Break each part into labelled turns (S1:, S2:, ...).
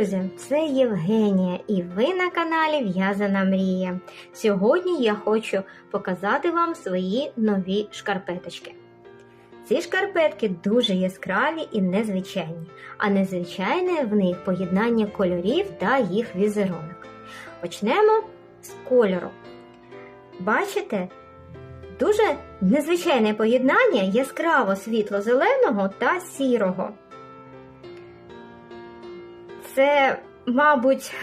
S1: друзі! Це Євгенія і ви на каналі В'язана Мрія. Сьогодні я хочу показати вам свої нові шкарпеточки. Ці шкарпетки дуже яскраві і незвичайні, а незвичайне в них поєднання кольорів та їх візерунок. Почнемо з кольору. Бачите? Дуже незвичайне поєднання яскраво світло-зеленого та сірого. Це, мабуть,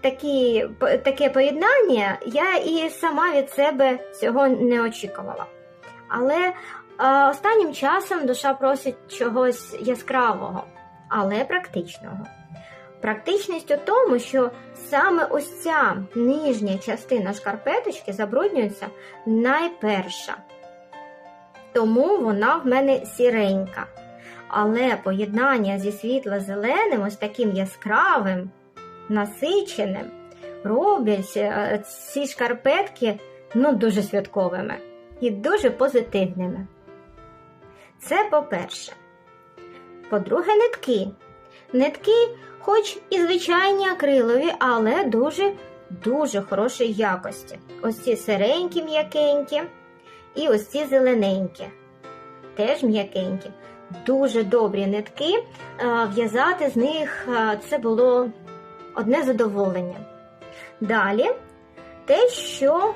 S1: такі, таке поєднання я і сама від себе цього не очікувала. Але останнім часом душа просить чогось яскравого, але практичного. Практичність у тому, що саме ось ця нижня частина шкарпеточки забруднюється найперша. Тому вона в мене сіренька. Але поєднання зі світло-зеленим, ось таким яскравим, насиченим, роблять е, ці шкарпетки ну, дуже святковими і дуже позитивними. Це по-перше. По-друге, нитки. Нитки, хоч і звичайні акрилові, але дуже дуже хорошої якості. Ось ці сиренькі м'якенькі і ось ці зелененькі. Теж м'якенькі. Дуже добрі нитки. Е, В'язати з них е, це було одне задоволення. Далі, те, що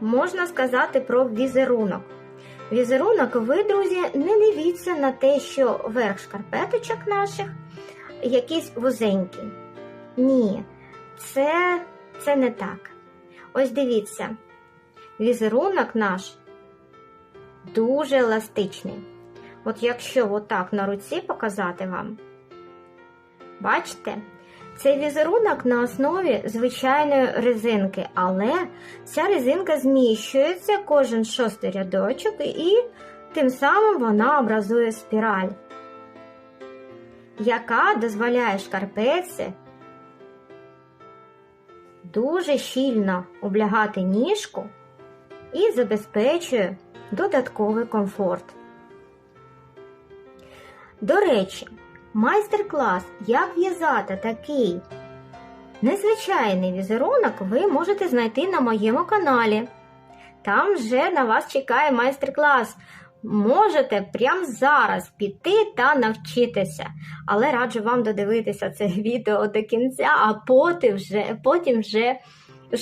S1: можна сказати про візерунок. Візерунок, ви, друзі, не дивіться на те, що верх шкарпеточок наших якийсь вузенький. Ні, це, це не так. Ось дивіться, візерунок наш дуже еластичний. От якщо отак на руці показати вам, бачите, цей візерунок на основі звичайної резинки, але ця резинка зміщується кожен шостий рядочок, і тим самим вона образує спіраль, яка дозволяє шкарпетці дуже щільно облягати ніжку і забезпечує додатковий комфорт. До речі, майстер-клас, як в'язати такий незвичайний візерунок, ви можете знайти на моєму каналі. Там вже на вас чекає майстер-клас. Можете прямо зараз піти та навчитися. Але раджу вам додивитися це відео до кінця, а потім вже, потім вже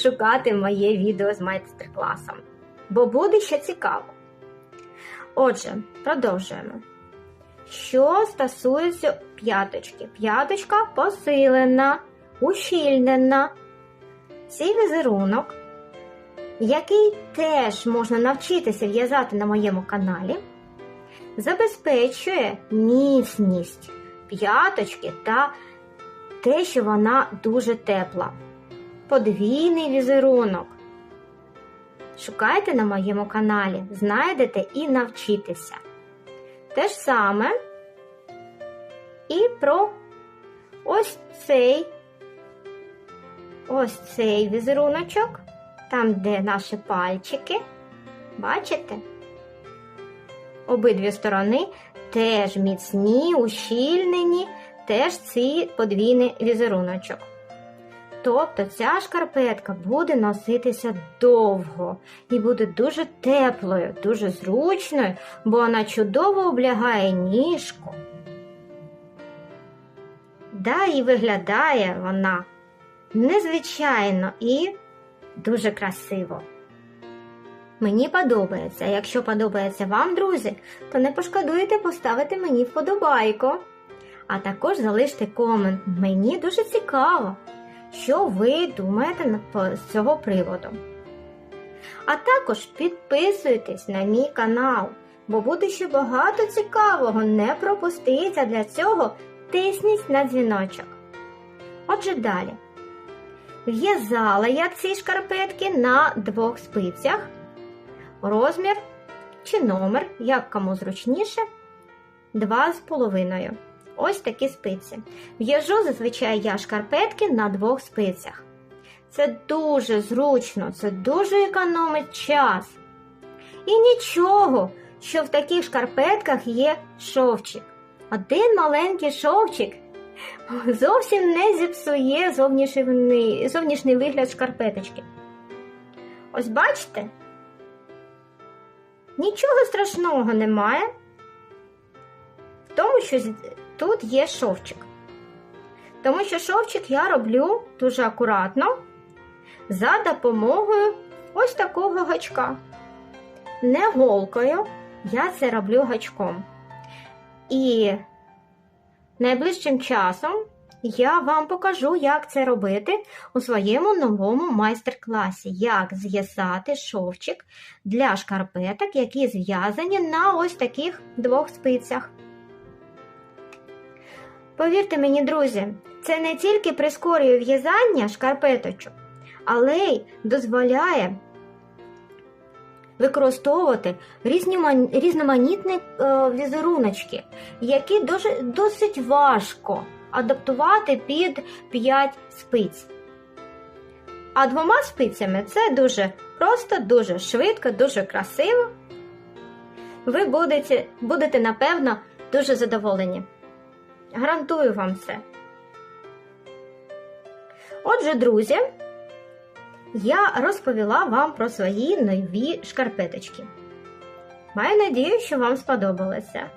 S1: шукати моє відео з майстер-класом. Бо буде ще цікаво. Отже, продовжуємо. Що стосується п'яточки, п'яточка посилена, ущільнена. Цей візерунок, який теж можна навчитися в'язати на моєму каналі, забезпечує міцність п'яточки та те, що вона дуже тепла. Подвійний візерунок. Шукайте на моєму каналі, знайдете і навчитеся. Те ж саме і про ось цей ось цей візеруночок, там, де наші пальчики. Бачите? Обидві сторони теж міцні, ущільнені, теж ці подвійний візеруночок. Тобто ця шкарпетка буде носитися довго і буде дуже теплою, дуже зручною, бо вона чудово облягає ніжку. Да, і виглядає вона незвичайно і дуже красиво. Мені подобається. Якщо подобається вам, друзі, то не пошкодуйте поставити мені вподобайку. А також залиште комент. Мені дуже цікаво що ви думаєте з цього приводу. А також підписуйтесь на мій канал, бо буде ще багато цікавого. Не пропустіть, а для цього тисніть на дзвіночок. Отже, далі. В'язала я ці шкарпетки на двох спицях. Розмір чи номер, як кому зручніше, два з половиною. Ось такі спиці. В'яжу зазвичай я шкарпетки на двох спицях. Це дуже зручно, це дуже економить час. І нічого, що в таких шкарпетках є шовчик. Один маленький шовчик зовсім не зіпсує зовнішній, зовнішній вигляд шкарпеточки. Ось бачите? Нічого страшного немає в тому, що тут є шовчик. Тому що шовчик я роблю дуже акуратно за допомогою ось такого гачка. Не голкою, я це роблю гачком. І найближчим часом я вам покажу, як це робити у своєму новому майстер-класі, як зв'язати шовчик для шкарпеток, які зв'язані на ось таких двох спицях. Повірте мені, друзі, це не тільки прискорює в'язання шкарпеточок, але й дозволяє використовувати різноман- різноманітні е, візеруночки, які досить важко адаптувати під 5 спиць. А двома спицями це дуже просто, дуже швидко, дуже красиво. Ви будете, будете, напевно, дуже задоволені. Гарантую вам це. Отже, друзі, я розповіла вам про свої нові шкарпеточки. Маю надію, що вам сподобалося.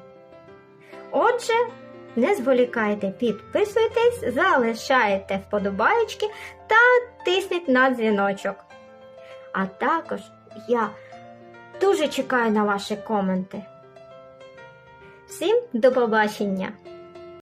S1: Отже, не зволікайте, підписуйтесь, залишайте вподобаєчки та тисніть на дзвіночок. А також я дуже чекаю на ваші коменти. Всім до побачення!